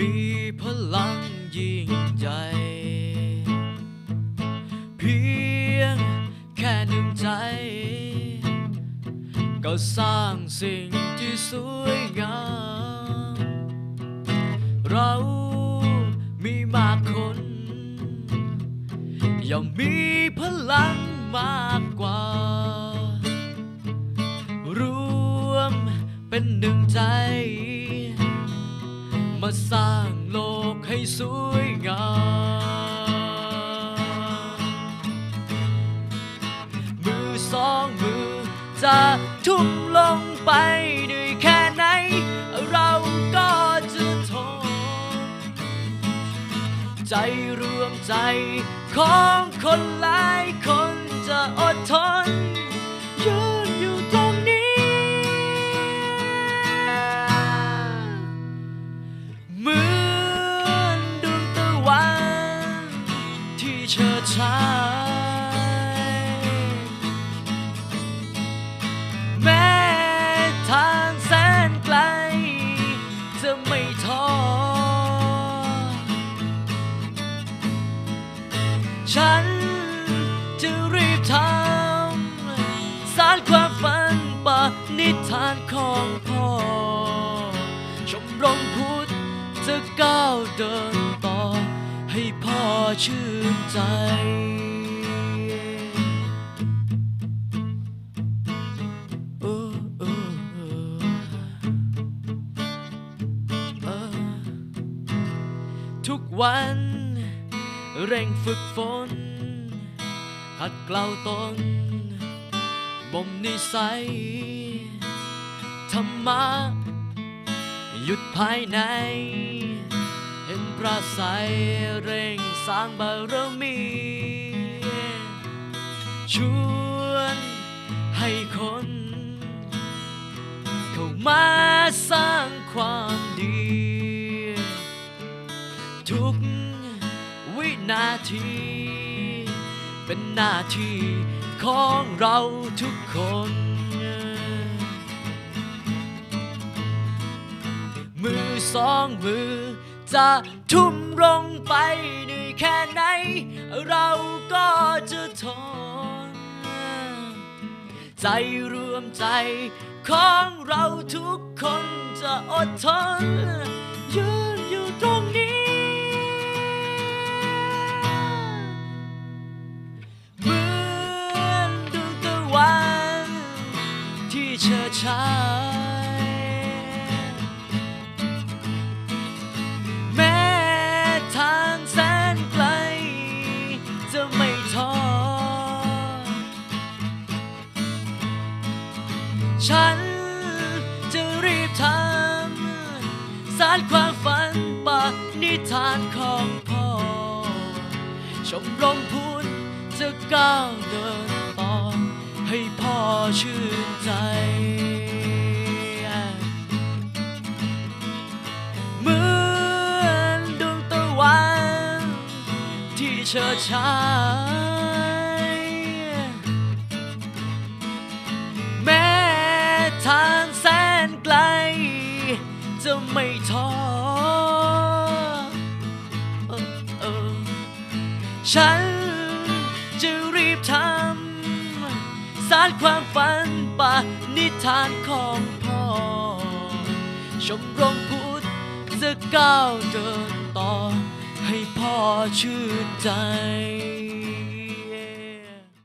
มีพลังยิ่งใหญ่เพียงแค่หนึ่งใจ ก็สร้างสิ่งที่สวยงาม เรามีมากคนย่อมมีพลังมากกว่า รวมเป็นหนึ่งใจ มาสร้าง ให้สวยงาม มือสองมือจะทุ่มลงไปด้วยแค่ไหน เราก็จะทน ใจรวมใจของคนหลายคนจะอดทน ที่เฉิดฉายแม้ทางแสนไกล จะไม่ท้อ ฉันจะรีบทำสารความฝันปะนิทานของพ่อ ชมรมพุทธจะก้าวเดิน ต่อให้พ่อชื่นใจ ทุกวัน เร่งฝึกฝนหัดเกลาตนบ่มนิสัย ธรรมะ หยุดภายใน เห็นพระใสยเร่ สร้างบารมี ชวนให้คน เข้ามาสร้างความดี ทุกวินาที เป็นหน้าที่ของเราทุกคนมือสองมือ จะทุ่มลงไปเหนื่อยแค่ไหน เราก็จะทน ใจรวมใจของเราทุกคนจะอดทนยืนอยู่ตรงนี้ เหมือนดวงตะวันที่เฉิดฉา ฉันจะรีบทำสารความฝันปากนิทานของพ่อ ชมรมพุทธจะก้าวเดินต่อ ให้พ่อชื่นใจ เหมือนดวงตะวันที่เฉิดฉา จะไม่ท้อฉันจะรีบทำสารความฝันปะนิทานของพ่อ ชมรมพุทธจะก้าวเดินต่อ ให้พ่อชื่นใจ